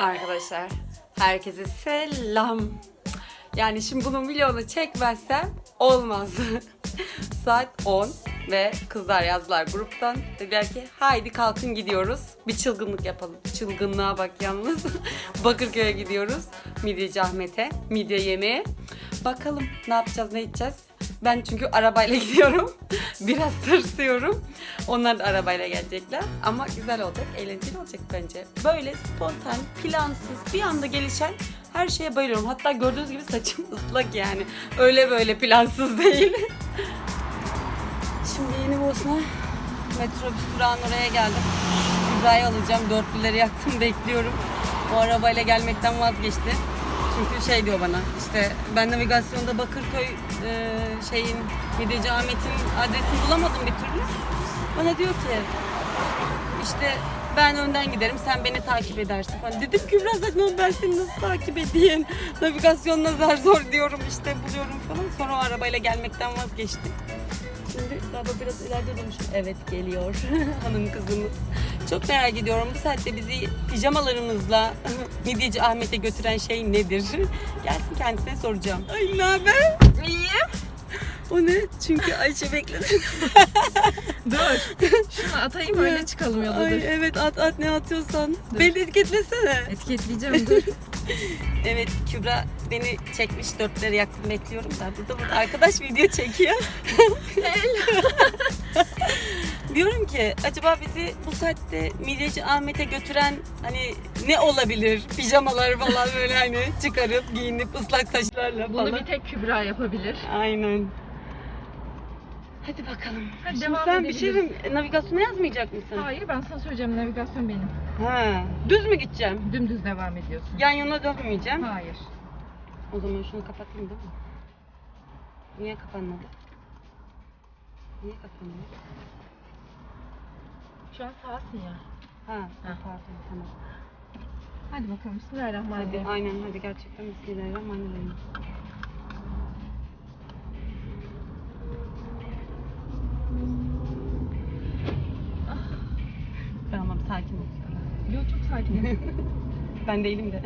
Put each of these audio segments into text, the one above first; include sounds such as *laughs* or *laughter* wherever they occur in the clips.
Arkadaşlar herkese selam. Yani şimdi bunun videonu çekmezsem olmaz. *laughs* Saat 10 ve kızlar yazdılar gruptan. Dediler ki haydi kalkın gidiyoruz. Bir çılgınlık yapalım. Çılgınlığa bak yalnız. *laughs* Bakırköy'e gidiyoruz. Midyeci Ahmet'e. Midye yemeye. Bakalım ne yapacağız ne edeceğiz. Ben çünkü arabayla *laughs* gidiyorum. Biraz tırsıyorum. Onlar da arabayla gelecekler. Ama güzel olacak, eğlenceli olacak bence. Böyle spontan, plansız, bir anda gelişen her şeye bayılıyorum. Hatta gördüğünüz gibi saçım *laughs* ıslak yani. Öyle böyle plansız değil. Şimdi yeni Bosna metrobüs durağının oraya geldim. Kübra'yı alacağım. Dörtlüleri yaktım bekliyorum. O arabayla gelmekten vazgeçti. Çünkü şey diyor bana işte ben navigasyonda Bakırköy e, şeyin Midyeci Ahmet'in adresini bulamadım bir türlü. Bana diyor ki işte ben önden giderim sen beni takip edersin falan. Dedim Kübra zaten ben seni nasıl takip edeyim? Navigasyonla zar zor diyorum işte buluyorum falan. Sonra o arabayla gelmekten vazgeçtim. Şimdi galiba biraz ileride durmuşum. Evet geliyor *laughs* hanım kızımız. Çok merak ediyorum bu saatte bizi pijamalarımızla *laughs* Midyeci Ahmet'e götüren şey nedir? *laughs* Gelsin kendisine soracağım. Ay ne haber? İyiyim. O ne? Çünkü Ayşe bekledi. *laughs* Dur. *laughs* Şunu atayım öyle çıkalım yola Ay dur. evet at at ne atıyorsan. Dur. Beni etiketlesene. Etiketleyeceğim dur. *laughs* Evet Kübra beni çekmiş dörtleri yaktım bekliyorum da burada burada arkadaş video çekiyor. *laughs* Diyorum ki acaba bizi bu saatte Midyeci Ahmet'e götüren hani ne olabilir? Pijamalar falan böyle hani çıkarıp giyinip ıslak saçlarla Bunu falan. bir tek Kübra yapabilir. Aynen. Hadi bakalım. Hadi Şimdi devam sen bir şey edebiliriz. diyeyim, navigasyona yazmayacak mısın? Hayır ben sana söyleyeceğim navigasyon benim. Ha. Düz mü gideceğim? Dümdüz devam ediyorsun. Yan yana dönmeyeceğim. Hayır. O zaman şunu kapatayım değil mi? Niye kapanmadı? Niye kapanmadı? Şu an sağsın ya. Ha, Ha. pardon tamam. Hadi bakalım Hadi Bismillahirrahmanirrahim. aynen hadi gerçekten Bismillahirrahmanirrahim. *laughs* Ben değilim de.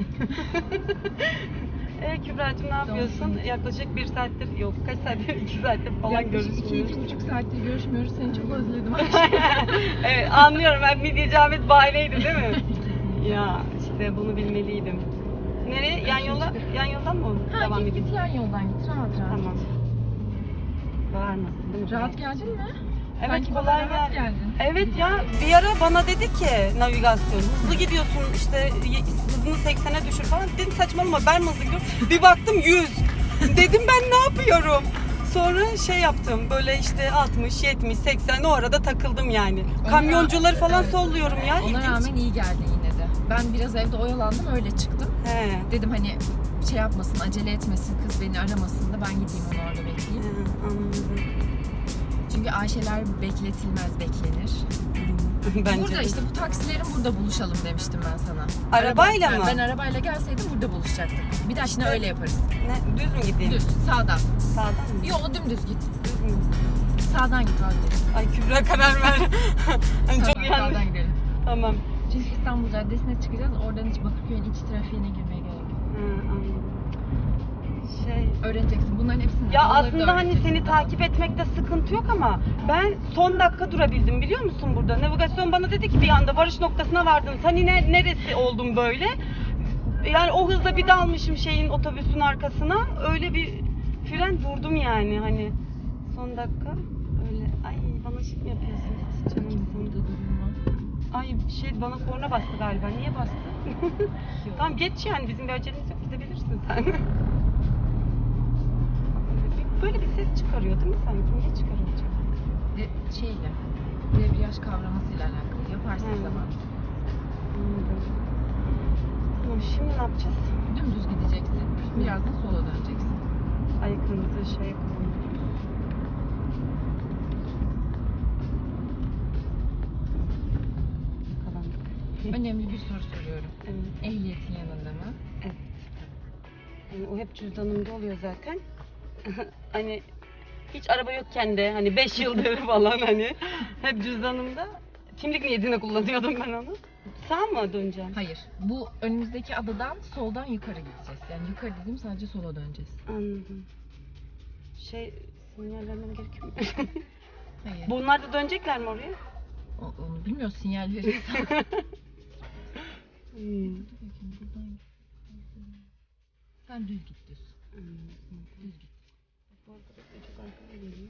*laughs* e Kübra'cığım ne yapıyorsun? Yaklaşık bir saattir, yok kaç saattir, *laughs* iki saattir falan Yaklaşık iki, görüşmüyoruz. iki buçuk saattir görüşmüyoruz. Seni çok özledim. evet anlıyorum ben Midye Ahmet bahaneydi değil mi? ya işte bunu bilmeliydim. Nereye? Yan yola, yan yoldan mı ha, devam git, edeyim? git yan yoldan git rahat rahat. Tamam. Bağırmasın? Rahat geldin mi? Evet Sanki bana kolay rahat gel. geldin. Evet ya bir ara bana dedi ki navigasyon hızlı gidiyorsun işte hızını 80'e düşür falan. Dedim saçmalama ben mi hızlı gidiyorum? Bir baktım 100. *laughs* Dedim ben ne yapıyorum? Sonra şey yaptım böyle işte 60, 70, 80 o arada takıldım yani. Ona Kamyoncuları falan evet. solluyorum ya. Ona ilginç. rağmen iyi geldi yine de. Ben biraz evde oyalandım öyle çıktım. He. Dedim hani şey yapmasın, acele etmesin, kız beni aramasın da ben gideyim onu orada He, bekleyeyim. anladım. Çünkü Ayşeler bekletilmez, beklenir. *laughs* Bence burada de. işte bu taksilerin burada buluşalım demiştim ben sana. Arabayla Araba- mı? Ben arabayla gelseydim burada buluşacaktık. Bir dahakine İşte- öyle yaparız. Ne, düz mü gideyim? Düz, sağdan. Sağdan mı? Yo dümdüz git. Düz mü? Sağdan git vazgeç. Ay Kübra karar ver. Hani Çok yanlış. Sağdan gidelim. Tamam. Çünkü İstanbul Caddesi'ne çıkacağız. Oradan hiç Bakırköy'ün iç trafiğine girmeye gerek yok. Hı, anladım. Şey, Öğreneceksin. Bunların hepsini. Ya da aslında hani öğreteceksin. seni takip etmekte sıkıntı yok ama ben son dakika durabildim biliyor musun burada? Navigasyon bana dedi ki bir anda varış noktasına vardın. Hani ne, neresi oldun böyle? Yani o hızla bir dalmışım şeyin otobüsün arkasına. Öyle bir fren durdum yani hani son dakika öyle. Ay bana şey mi yapıyorsun? Canım Burada durma. Ay şey bana korna bastı galiba. Niye bastı? *laughs* Yok. tamam geç yani bizim bir acelemiz yok. Bize bilirsin sen. *laughs* Böyle bir ses çıkarıyor değil mi sanki? Niye çıkarıyor acaba? De, şeyle. Debriyaj kavramasıyla alakalı. Yaparsın Hmm. zaman. Anladım. Tamam şimdi ne yapacağız? Dümdüz gideceksin. Birazdan sola döneceksin. Ay kırmızı şey. Yakalandık. Önemli bir soru soruyorum. Evet. Ehliyetin yanında mı? Evet. Yani o hep cüzdanımda oluyor zaten. *laughs* hani hiç araba yokken de hani 5 yıldır *laughs* falan hani hep cüzdanımda. Kimlik niyetine kullanıyordum ben onu. Sağ mı döneceğim? Hayır. Bu önümüzdeki adadan soldan yukarı gideceğiz. Yani yukarı dedim sadece sola döneceğiz. Anladım. Şey sinyal vermem gerekiyor mu? *laughs* Hayır. Bunlar da dönecekler mi oraya? O- onu bilmiyoruz sinyal verirsen. Hmm. Sen düz git düz. Düz git. Bu arkadaşlar çok arkaya geliyor.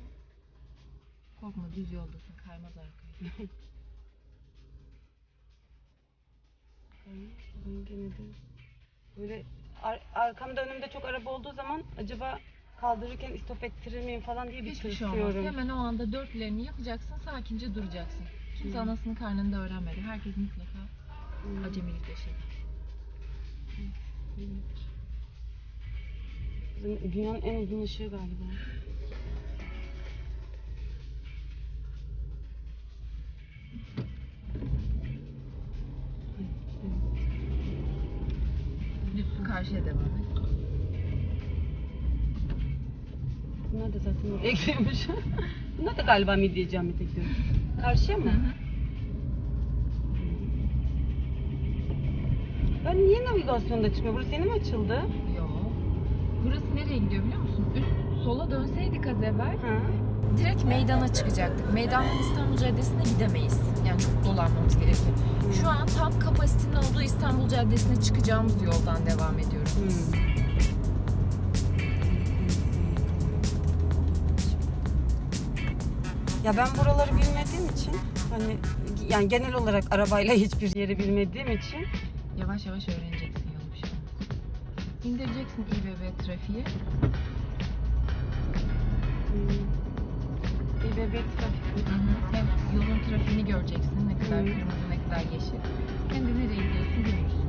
Korkma düz yoldasın. Kaymaz arkaya. Ben gene de böyle ar- arkamda önümde çok araba olduğu zaman acaba kaldırırken istop ettirir miyim falan diye bir Hiçbir şey olmaz. tırsıyorum. Hemen o anda dörtlerini yapacaksın. Sakince duracaksın. Kimse Hmm. anasının karnında öğrenmedi. Herkes mutlaka Hmm. acemilik yaşadı. Bizim Dünyanın en uzun ışığı galiba. Düz karşıya devam et. Bunlar da zaten oraya gidiyormuş. *laughs* Bunlar da galiba midye camide gidiyor. Karşıya mı? Ben niye navigasyonda çıkmıyor? Burası yeni mi açıldı? Burası nereye gidiyor biliyor musun? Üst sola dönseydik az evvel Ha. direkt meydana çıkacaktık. Meydandan İstanbul Caddesi'ne gidemeyiz. Yani çok dolanmamız gerekiyor. Şu an tam kapasitenin olduğu İstanbul Caddesi'ne çıkacağımız yoldan devam ediyoruz. Ya ben buraları bilmediğim için hani yani genel olarak arabayla hiçbir yeri bilmediğim için Yavaş yavaş öğreneceksin İndireceksin İBB trafiği. İBB trafik Hem yolun trafiğini göreceksin. Ne kadar Hı. kırmızı, ne kadar yeşil. Hem de nereye gidiyorsun görürsün.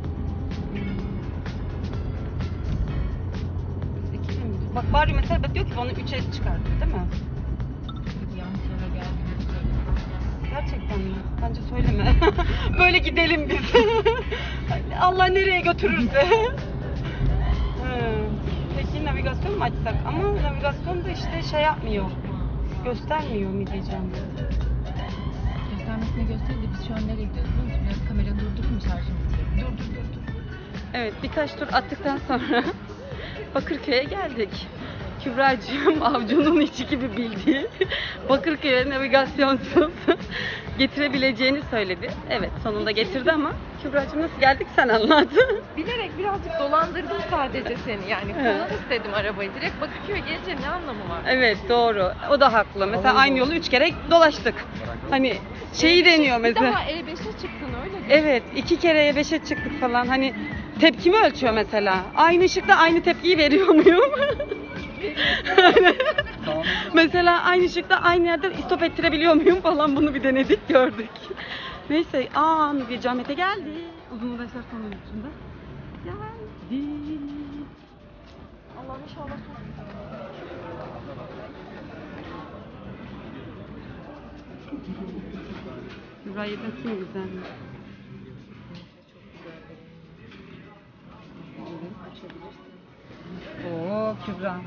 Biz ikili? Bak bari mesela diyor ki bana 3S çıkartıyor değil mi? Yanlış yola geldiğini söyle. Gerçekten mi? Bence söyleme. *laughs* Böyle gidelim biz. *laughs* Allah nereye götürürse. Peki navigasyon mu açsak? Ama navigasyonda işte şey yapmıyor. Göstermiyor mi diyeceğim. Göstermesine göster de biz şu an nereye gidiyoruz biliyor musun? Biraz kamera durdurur mu şarjım bitiyor? Dur dur dur dur. Evet birkaç tur attıktan sonra *laughs* Bakırköy'e geldik. Kübra'cığım avcunun içi gibi bildiği Bakırköy'e navigasyonsuz getirebileceğini söyledi. Evet sonunda getirdi ama Kübra'cığım nasıl geldik sen anlat. Bilerek birazcık dolandırdım sadece seni. Yani Evet. kullan istedim arabayı. Direkt Bakırköy'e gelince ne anlamı var? evet doğru o da haklı. Mesela aynı yolu üç kere dolaştık. Hani şeyi deniyor Bir mesela. daha E5'e çıktın öyle değil mi? Evet iki kereye beşe çıktık falan hani tepkimi ölçüyor mesela. Aynı ışıkta aynı tepkiyi veriyor muyum? *laughs* *laughs* mesela aynı ışıkta aynı yerde istop ettirebiliyor muyum falan bunu bir denedik gördük. Neyse aa Müge Camet'e geldi. Uzun uğraşlar sonucunda. Geldi. Allah'ım inşallah Kübra'yı da kim güzelmiş. Oo Kübra.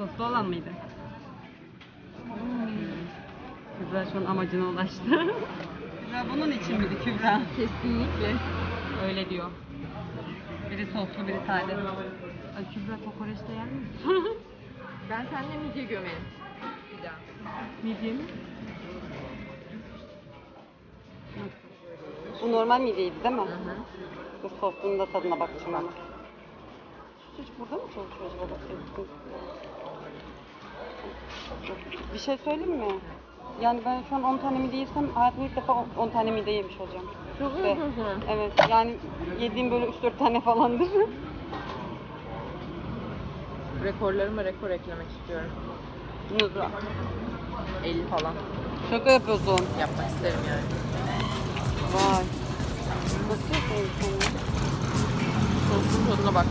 Soslu olan mıydı? Kübra şu an amacına ulaştı. Kübra bunun için miydi Kübra? Kesinlikle. Öyle diyor. Biri soslu, biri sade. Ay Kübra kokoreçte yer misin? *laughs* Ben seninle midye gömerim. Bir daha. Midye mi? Bu normal midyeydi değil mi? Bu sosunun da tadına bakacağım ama. Hiç burada mı çalışıyor acaba? Bakayım. Bir şey söyleyeyim mi? Yani ben şu an 10 tane midye yersem hayatımda ilk defa 10 tane midye yemiş olacağım. Ve-. Evet yani yediğim böyle 3-4 tane falandır. Rekorlarıma rekor eklemek istiyorum. Nuzra. 50 falan. Şaka yapıyorsun. Yapmak isterim yani. Vay. Nasıl yapıyorsun? Sosun tadına bak.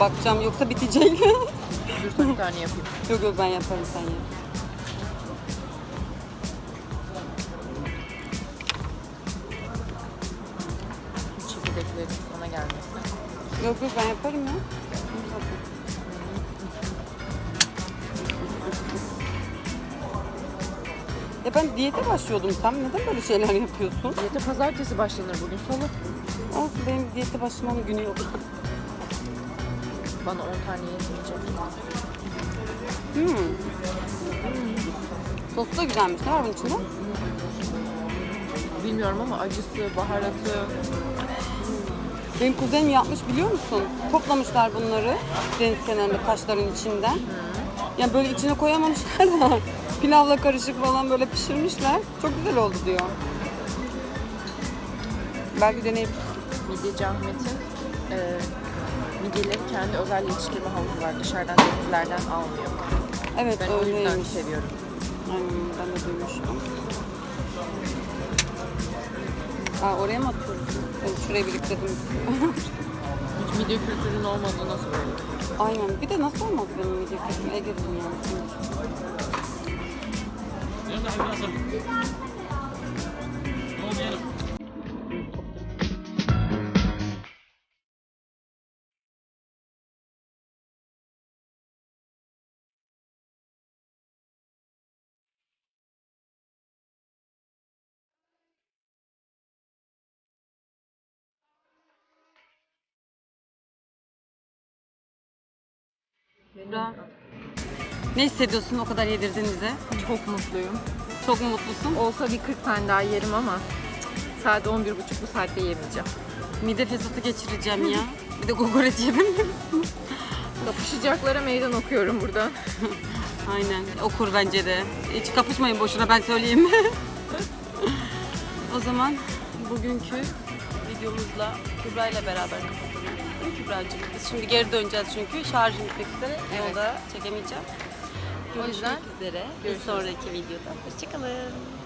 Bakacağım yoksa bitecek. Dursa bir tane yapayım. Yok yok ben yaparım sen yap. Çekirdekleri sana gelmesin. Yok yok ben yaparım ya. Ya ben diyete başlıyordum tam. Neden böyle şeyler yapıyorsun? Diyete pazartesi başlanır bugün salı. Olsun benim diyete başlamam günü yok. Bana 10 tane yetmeyecek. Hmm. Sosu da güzelmiş. Ne var bunun içinde? Bilmiyorum ama acısı, baharatı. Benim kuzenim yapmış biliyor musun? Toplamışlar bunları deniz kenarında taşların içinden. Yani böyle içine koyamamışlar da *laughs* pilavla karışık falan böyle pişirmişler. Çok güzel oldu diyor. Belki deneyebiliriz. Midyeci Ahmet'in e, midyeleri kendi özel yetiştirme havuzu var. Dışarıdan denizlerden almıyor. Evet Ben o yüzden öyleymiş. seviyorum. Aynen ben de duymuştum. Aa, oraya mı atıyoruz? Ben şuraya biriktirdim. *laughs* Hiç midye kültürün olmadığı nasıl böyle? Aynen. Bir de nasıl olmaz benim midye kötüm? Ege'dim yani. Bera, Ne hissediyorsun o kadar yedirdiğinize? Çok mutluyum. Çok mu mutlusun? Olsa bir 40 tane daha yerim ama saat 11.30 bu saatte yemeyeceğim. Mide fesatı geçireceğim ya. Bir de kokoreç yiyebilir misin? Kapışacaklara meydan okuyorum burada. *laughs* Aynen. Okur bence de. Hiç kapışmayın boşuna ben söyleyeyim. *laughs* o zaman bugünkü videomuzla Kübra ile beraber kapatalım. Kübra'cığım? Biz şimdi geri döneceğiz çünkü şarjım bitmek üzere. Yolda çekemeyeceğim. Görüşmek üzere. Bir görüşürüz. sonraki videoda. Hoşçakalın.